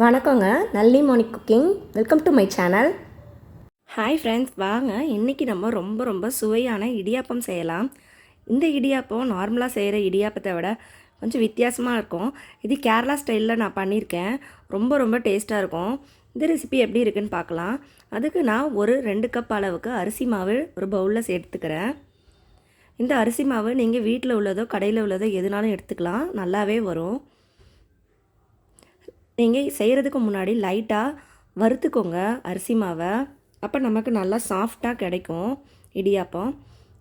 வணக்கங்க. Nalli morning cooking welcome to my channel hi friends வாங்க. இன்றைக்கி நம்ம ரொம்ப ரொம்ப சுவையான இடியாப்பம் செய்யலாம். இந்த இடியாப்பம் நார்மலாக செய்கிற இடியாப்பத்தை விட கொஞ்சம் வித்தியாசமாக இருக்கும். இது கேரளா ஸ்டைலில் நான் பண்ணியிருக்கேன். ரொம்ப ரொம்ப டேஸ்ட்டாக இருக்கும். இந்த ரெசிபி எப்படி இருக்குன்னு பார்க்கலாம். அதுக்கு நான் ஒரு ரெண்டு கப் அளவுக்கு அரிசி மாவு ஒரு பவுலில் சேர்த்துக்கிறேன். இந்த அரிசி மாவு நீங்கள் வீட்டில் உள்ளதோ கடையில் உள்ளதோ எதுனாலும் எடுத்துக்கலாம். நல்லாவே வரும். நீங்கள் செய்கிறதுக்கு முன்னாடி லைட்டாக வறுத்துக்கோங்க அரிசி மாவை. அப்போ நமக்கு நல்லா சாஃப்டாக கிடைக்கும் இடியாப்பம்.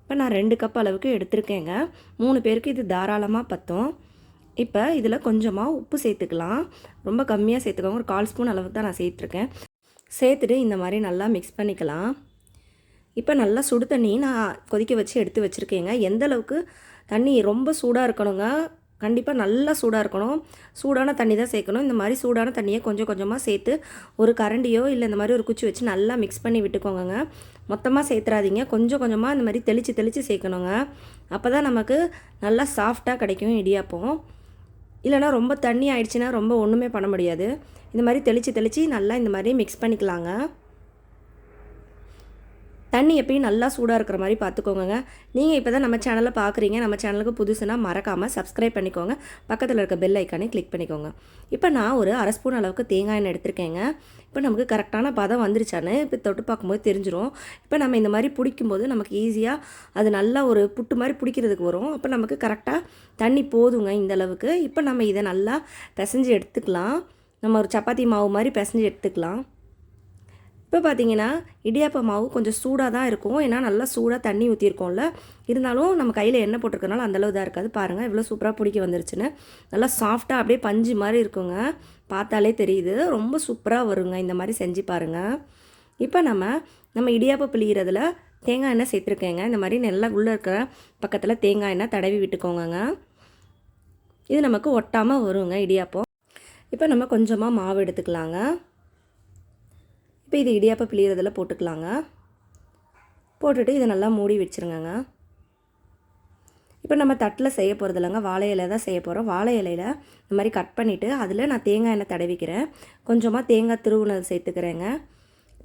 இப்போ நான் ரெண்டு கப் அளவுக்கு எடுத்திருக்கேங்க. மூணு பேருக்கு இது தாராளமாக பற்றும் இப்போ இதில் கொஞ்சமாக உப்பு சேர்த்துக்கலாம். ரொம்ப கம்மியாக சேர்த்துக்கோங்க. ஒரு கால் ஸ்பூன் அளவுக்கு தான் நான் சேர்த்துருக்கேன். சேர்த்துட்டு இந்த மாதிரி நல்லா மிக்ஸ் பண்ணிக்கலாம். இப்போ நல்லா சுடு தண்ணி நான் கொதிக்க வச்சு எடுத்து வச்சுருக்கேங்க. எந்த அளவுக்கு தண்ணி ரொம்ப சூடாக இருக்கணுங்க. கண்டிப்பாக நல்லா சூடாக இருக்கணும். சூடான தண்ணி தான் சேர்க்கணும். இந்த மாதிரி சூடான தண்ணியை கொஞ்சம் கொஞ்சமாக சேர்த்து ஒரு கரண்டியோ இல்லை இந்த மாதிரி ஒரு குச்சி வச்சு நல்லா மிக்ஸ் பண்ணி விட்டுக்கோங்க மொத்தமாக சேர்த்துறாதீங்க. கொஞ்சம் கொஞ்சமாக இந்த மாதிரி தெளித்து தெளித்து சேர்க்கணுங்க. அப்போ தான் நமக்கு நல்லா சாஃப்டாக கிடைக்கும் இடியாப்பம். இல்லைனா ரொம்ப தண்ணி ஆயிடுச்சுன்னா ரொம்ப ஒன்றுமே பண்ண முடியாது. இந்த மாதிரி தெளித்து தெளித்து நல்லா இந்த மாதிரி மிக்ஸ் பண்ணிக்கலாங்க. தண்ணி எப்பயும் நல்லா சூடாக இருக்கிற மாதிரி பார்த்துக்கோங்க நீங்கள் இப்போ தான் நம்ம சேனலை பார்க்குறீங்க நம்ம சேனலுக்கு புதுசுனா மறக்காமல் சப்ஸ்கிரைப் பண்ணிக்கோங்க. பக்கத்தில் இருக்க பெல் ஐக்கானே கிளிக் பண்ணிக்கோங்க. இப்போ நான் ஒரு அரை ஸ்பூன் அளவுக்கு தேங்காய் எண்ணெய் எடுத்திருக்கேங்க. இப்போ நமக்கு கரெக்டான பதம் வந்துருச்சான்னு இப்போ தொட்டு பார்க்கும்போது தெரிஞ்சிடும் இப்போ நம்ம இந்த மாதிரி பிடிக்கும்போது நமக்கு ஈஸியாக அது நல்லா ஒரு புட்டு மாதிரி பிடிக்கிறதுக்கு வரும். அப்போ நமக்கு கரெக்டாக தண்ணி போதுங்க இந்த அளவுக்கு. இப்போ நம்ம இதை நல்லா பிசைஞ்சு எடுத்துக்கலாம். நம்ம ஒரு சப்பாத்தி மாவு மாதிரி பிசைஞ்சு எடுத்துக்கலாம். இப்போ பார்த்தீங்கன்னா இடியாப்ப மாவு கொஞ்சம் சூடாக தான் இருக்கும். ஏன்னா நல்லா சூடாக தண்ணி ஊற்றிருக்கோம்ல இருந்தாலும் நம்ம கையில் எண்ணெய் போட்டிருக்கனால அந்தளவு தான் இருக்காது. பாருங்கள் இவ்வளோ சூப்பராக பிடிக்க வந்துருச்சுன்னு. நல்லா சாஃப்டாக அப்படியே பஞ்சு மாதிரி இருக்குங்க. பார்த்தாலே தெரியுது. ரொம்ப சூப்பராக வருங்க. இந்த மாதிரி செஞ்சு பாருங்கள் இப்போ நம்ம நம்ம இடியாப்பம் பிழிகிறதுல தேங்காய் எண்ணெய் சேர்த்துருக்கேங்க. இந்த மாதிரி நல்லா உள்ளே இருக்கிற பக்கத்தில் தேங்காய் எண்ணெய் தடவி விட்டுக்கோங்க இது நமக்கு ஒட்டாமல் வருங்க இடியாப்பம். இப்போ நம்ம கொஞ்சமாக மாவு எடுத்துக்கலாங்க. இப்போ இது இடியாப்ப பிழியிறதில் போட்டுக்கலாங்க. போட்டுட்டு இதை நல்லா மூடி வச்சுருங்கங்க. இப்போ நம்ம தட்டில் செய்ய போகிறது இல்லைங்க வாழை இலை தான் செய்ய போகிறோம் வாழை இலையில் இந்த மாதிரி கட் பண்ணிவிட்டு அதில் நான் தேங்காய் எண்ணெய் தடவிக்கிறேன். கொஞ்சமாக தேங்காய் திருவுணர் சேர்த்துக்கிறேங்க.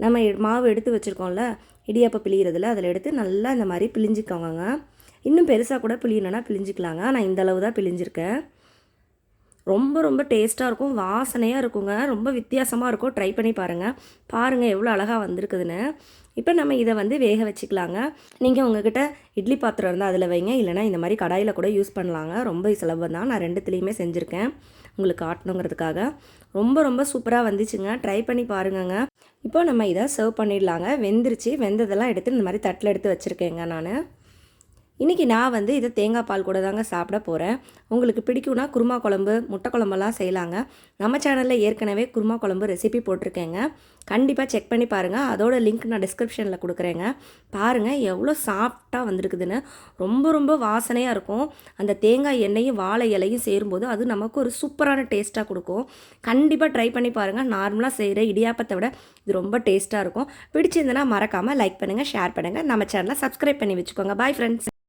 நம்ம மாவு எடுத்து வச்சுருக்கோம்ல இடியாப்ப பிழிகிறதுல அதில் எடுத்து நல்லா இந்த மாதிரி பிழிஞ்சிக்கோங்க இன்னும் பெருசாக கூட பிழியணுன்னா பிழிஞ்சிக்கலாங்க. நான் இந்தளவு தான் பிழிஞ்சிருக்கேன். ரொம்ப ரொம்ப டேஸ்ட்டாக இருக்கும் வாசனையாக இருக்குங்க. ரொம்ப வித்தியாசமாக இருக்கும். ட்ரை பண்ணி பாருங்கள் பாருங்கள் எவ்வளோ அழகாக வந்திருக்குதுன்னு. இப்போ நம்ம இதை வந்து வேக வச்சுக்கலாங்க. நீங்கள் உங்ககிட்ட இட்லி பாத்திரம் இருந்தால் அதில் வைங்க. இல்லைனா இந்த மாதிரி கடாயில் கூட யூஸ் பண்ணலாங்க. ரொம்ப சுலபம் தான். நான் ரெண்டுத்துலேயுமே செஞ்சுருக்கேன். உங்களுக்கு காட்டணுங்கிறதுக்காக. ரொம்ப ரொம்ப சூப்பராக வந்துச்சுங்க. ட்ரை பண்ணி பாருங்கங்க. இப்போ நம்ம இதை சர்வ் பண்ணிடலாங்க. வெந்துருச்சு. வெந்ததெல்லாம் எடுத்து இந்த மாதிரி தட்டில் எடுத்து வச்சுருக்கேங்க நான். இன்றைக்கி நான் வந்து இதை தேங்காய் பால் கூட தாங்க சாப்பிட போகிறேன் உங்களுக்கு பிடிக்கும்னா குருமா குழம்பு முட்டை குழம்பெல்லாம் செய்யலாங்க. நம்ம சேனலில் ஏற்கனவே குருமா குழம்பு ரெசிபி போட்டிருக்கேங்க. கண்டிப்பாக செக் பண்ணி பாருங்கள் அதோட லிங்க் நான் டிஸ்கிரிப்ஷனில் கொடுக்குறேங்க. பாருங்கள் எவ்வளோ சாஃப்டாக வந்திருக்குதுன்னு. ரொம்ப ரொம்ப வாசனையாக இருக்கும். அந்த தேங்காய் எண்ணெயும் வாழை இலையும் சேரும்போது அது நமக்கு ஒரு சூப்பரான டேஸ்ட்டாக கொடுக்கும். கண்டிப்பாக ட்ரை பண்ணி பாருங்கள் நார்மலாக செய்கிற இடியாப்பத்தை விட இது ரொம்ப டேஸ்ட்டாக இருக்கும். பிடிச்சிருந்தனா மறக்காமல் லைக் பண்ணுங்கள் ஷேர் பண்ணுங்கள் நம்ம சேனலை சப்ஸ்கிரைப் பண்ணி வச்சுக்கோங்க. Bye friends